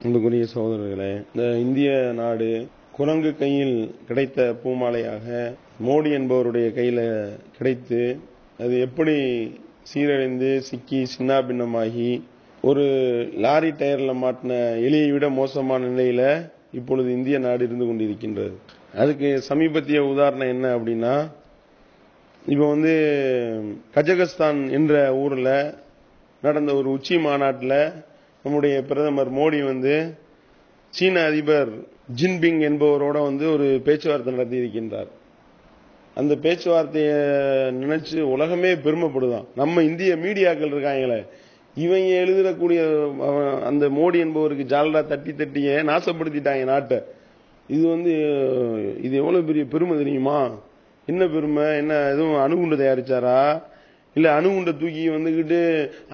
அன்புக்குரிய சகோதரர்களே இந்த இந்திய நாடு குரங்கு கையில் கிடைத்த பூமாலையாக மோடி என்பவருடைய கையில கிடைத்து அது எப்படி சீரழிந்து சிக்கி சின்னாபின்னமாகி ஒரு லாரி டயர்ல மாட்டின எலியை விட மோசமான நிலையில இப்பொழுது இந்திய நாடு இருந்து கொண்டிருக்கின்றது. அதுக்கு சமீபத்திய உதாரணம் என்ன அப்படின்னா இப்ப வந்து கஜகஸ்தான் என்ற ஊர்ல நடந்த ஒரு உச்சி மாநாட்டில் நம்முடைய பிரதமர் மோடி வந்து சீன அதிபர் ஜின்பிங் என்பவரோட வந்து ஒரு பேச்சுவார்த்தை நடத்தி இருக்கின்றார் அந்த பேச்சுவார்த்தையை நினைச்சு உலகமே பெருமைப்படுதான். நம்ம இந்திய மீடியாக்கள் இருக்காங்களே இவங்க எழுதக்கூடிய அந்த மோடி என்பவருக்கு ஜாலரா தட்டி தட்டிய நாசப்படுத்திட்டாங்க நாட்டை. இது வந்து இது எவ்வளவு பெரிய பெருமை தெரியுமா? என்ன பெருமை? என்ன எதுவும் அணுகுண்டு தயாரிச்சாரா? இல்ல அணுகுண்டை தூக்கி வந்துகிட்டு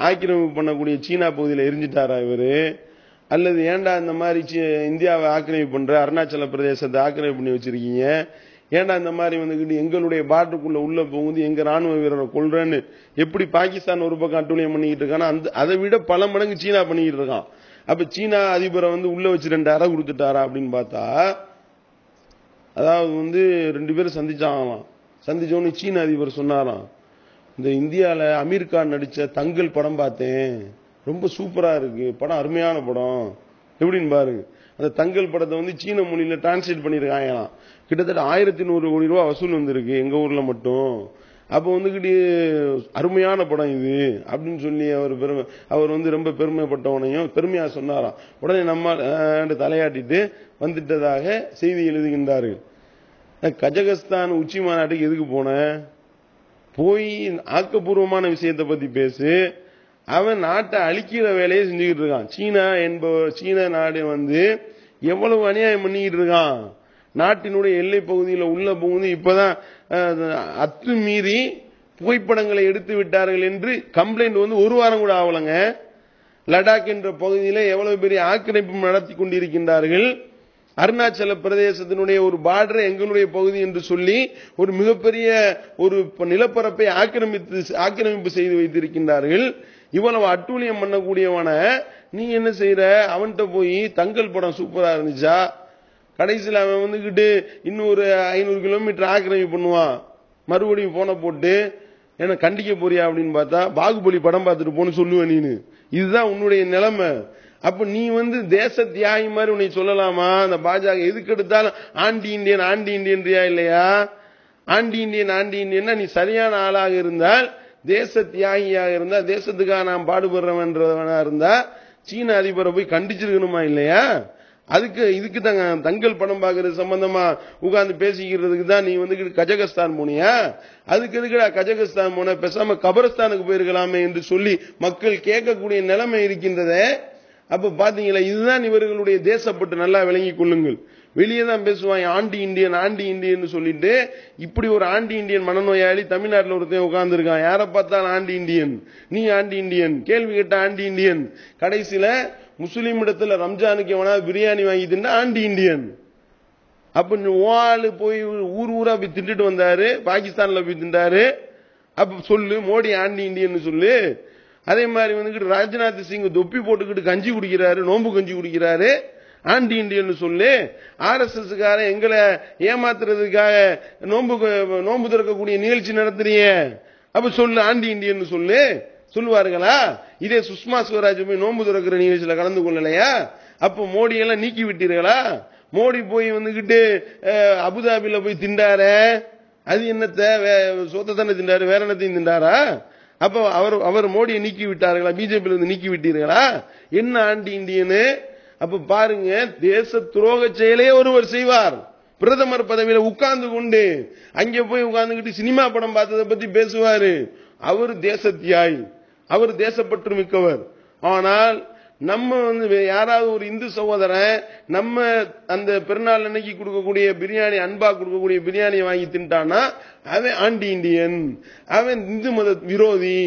ஆக்கிரமிப்பு பண்ணக்கூடிய சீனா பகுதியில் எரிஞ்சிட்டாரா இவரு? அல்லது ஏன்டா இந்த மாதிரி இந்தியாவை ஆக்கிரமிப்பு பண்ற அருணாச்சல பிரதேசத்தை ஆக்கிரமிப்பு பண்ணி வச்சிருக்கீங்க? ஏன்டா இந்த மாதிரி வந்துகிட்டு எங்களுடைய பாட்டுக்குள்ள உள்ள போகுது எங்க ராணுவ வீரரை கொள்றேன்னு எப்படி பாகிஸ்தான் ஒரு பக்கம் அட்டூழியம் பண்ணிக்கிட்டு இருக்கானா அந்த அதை விட பல மடங்கு சீனா பண்ணிக்கிட்டு இருக்கான். அப்ப சீனா அதிபரை வந்து உள்ள வச்சு ரெண்டு அறை கொடுத்துட்டாரா அப்படின்னு பார்த்தா அதாவது வந்து ரெண்டு பேரும் சந்திச்சாங்களாம். சந்திச்சோன்னு சீன அதிபர் சொன்னாராம் இந்த இந்தியாவில் அமீர் கான் நடித்த தங்கல் படம் பார்த்தேன். ரொம்ப சூப்பராக இருக்கு. படம் அருமையான படம். எப்படின்னு பாருங்க. அந்த தங்கல் படத்தை வந்து சீன மொழியில் டிரான்ஸ்லேட் பண்ணியிருக்காங்களாம். கிட்டத்தட்ட ஆயிரத்தி நூறு கோடி ரூபா வசூல் வந்திருக்கு எங்கள் ஊரில் மட்டும். அப்போ வந்துக்கிட்டு அருமையான படம் இது அப்படின்னு சொல்லி அவர் பெருமை அவர் வந்து ரொம்ப பெருமைப்பட்டவனையும் பெருமையாக சொன்னாராம். உடனே நம்ம தலையாட்டிட்டு வந்துட்டதாக செய்தி எழுதுகின்றார்கள். கஜகஸ்தான் உச்சி மாநாட்டுக்கு எதுக்கு போனேன் போய் ஆக்கப்பூர்வமான விஷயத்தை பத்தி பேசு. அவன் நாட்டை அழிக்கிற வேலையை செஞ்சுக்கிட்டு இருக்கான். சீனா என்பவர் சீன நாடு வந்து எவ்வளவு அநியாயம் பண்ணிக்கிட்டு இருக்கான். நாட்டினுடைய எல்லை பகுதியில் உள்ள போகுது இப்பதான் அத்துமீறி புகைப்படங்களை எடுத்து விட்டார்கள் என்று கம்ப்ளைண்ட் வந்து ஒரு வாரம் கூட ஆகலங்க லடாக் என்ற பகுதியில் எவ்வளவு பெரிய ஆக்கிரமிப்பு நடத்தி கொண்டிருக்கின்றார்கள். அருணாச்சல பிரதேசத்தினுடைய ஒரு பார்டர் எங்களுடைய பகுதி என்று சொல்லி ஒரு மிகப்பெரிய ஒரு நிலப்பரப்பை ஆக்கிரமித்து ஆக்கிரமிப்பு செய்து வைத்திருக்கின்றார்கள். இவ்வளவு அட்டூழியம் பண்ணக்கூடியவன நீ என்ன செய்யற அவன்கிட்ட போய் தங்கல் படம் சூப்பரா இருந்துச்சா? கடைசியில் அவன் வந்துக்கிட்டு இன்னொரு ஐநூறு கிலோமீட்டர் ஆக்கிரமிப்பு பண்ணுவான். மறுபடியும் போன போட்டு என்ன கண்டிக்க போறியா? அப்படின்னு பார்த்தா பாகுபலி படம் பார்த்துட்டு போன்னு சொல்லுவேன் நீனு. இதுதான் உன்னுடைய நிலைமை. அப்ப நீ வந்து தேச தியாகி மாதிரி உன்னை சொல்லலாமா? அந்த பாஜக எதுக்கு எடுத்தாலும் ஆண்டி இந்தியன் ஆண்டி இந்தியன்றியா இல்லையா? ஆண்டி இந்தியன் ஆண்டி இந்தியன்னா நீ சரியான ஆளாக இருந்தால் தேச தியாகியாக இருந்தா தேசத்துக்காக நான் பாடுபடுறவன்றவனா இருந்தா சீன அதிபரை போய் கண்டிச்சிருக்கணுமா இல்லையா? அதுக்கு இதுக்கு தாங்க தங்கல் படம் பாக்குறது சம்பந்தமா உட்கார்ந்து பேசிக்கிறதுக்கு தான் நீ வந்து கஜகஸ்தான் போனியா? அதுக்கு எதுக்குடா கஜகஸ்தான் போன? பேசாம கபரஸ்தானுக்கு போயிருக்கலாமே என்று சொல்லி மக்கள் கேட்கக்கூடிய நிலைமை இருக்கின்றதே. அப்ப பாத்தீங்களா இதுதான் இவர்களுடைய தேசப்பட்டு நல்லா விளங்கி கொள்ளுங்கள். வெளியே தான் பேசுவாங்க ஆண்டி இந்தியன் ஆண்டி இந்தியன் சொல்லிட்டு இப்படி ஒரு ஆண்டி இந்தியன் மனநோயாளி தமிழ்நாட்டில் ஒருத்தன் உட்கார்ந்துருக்கான். யாரை பார்த்தாலும் ஆண்டி இந்தியன் நீ ஆண்டி இந்தியன் கேள்வி கேட்ட ஆண்டி இந்தியன். கடைசியில முஸ்லீம் இடத்துல ரம்ஜானுக்கு எவனா பிரியாணி வாங்கி தின்னா ஆண்டி இந்தியன். அப்ப ஓஆளு போய் ஊர் ஊரா போய் திண்டுட்டு வந்தாரு பாகிஸ்தான்ல போய் திண்டாரு அப்ப சொல்லு மோடி ஆண்டி இந்தியன் சொல்லு. அதே மாதிரி வந்துகிட்டு ராஜ்நாத் சிங் தொப்பி போட்டுக்கிட்டு கஞ்சி குடிக்கிறாரு நோம்பு கஞ்சி குடிக்கிறாரு. ஆண்டி இண்டியன் சொல்லு ஆர் எஸ் எஸ் எங்களை ஏமாத்துறதுக்காக நோம்பு நோம்பு திறக்கக்கூடிய நிகழ்ச்சி நடத்துறீங்க அப்ப சொல்லு ஆண்டி இண்டியன் சொல்லு. சொல்லுவார்களா? இதே சுஷ்மா ஸ்வராஜ் போய் நோம்பு திறக்கிற நிகழ்ச்சியில கலந்து கொள்ளலையா? அப்ப மோடி எல்லாம் நீக்கி விட்டீர்களா? மோடி போய் வந்துகிட்டு அபுதாபில போய் திண்டார. அது என்னத்த? சொத்தை தானே திண்டாரு வேற என்னத்தையும் திண்டாரா? அப்ப அவர் அவர் மோடியை நீக்கி விட்டார்களா பிஜேபி இருந்து நீக்கி விட்டீர்களா என்ன ஆண்டி இந்தியனு? அப்ப பாருங்க தேச துரோக செயலே ஒருவர் செய்வார். பிரதமர் பதவியில உட்கார்ந்து கொண்டு அங்கே போய் உட்கார்ந்துகிட்டு சினிமா படம் பார்த்ததை பத்தி பேசுவாரு. அவர் தேச தியாய் அவர் தேசப்பற்று மிக்கவர். ஆனால் நம்ம வந்து யாராவது ஒரு இந்து சகோதரன் நம்ம அந்த பெருநாள் அன்னைக்கு கொடுக்கக்கூடிய பிரியாணி அன்பா கொடுக்கக்கூடிய பிரியாணியை வாங்கி தின்ட்டானா அவன் ஆண்டி இண்டியன் அவன் இந்து மத விரோதி.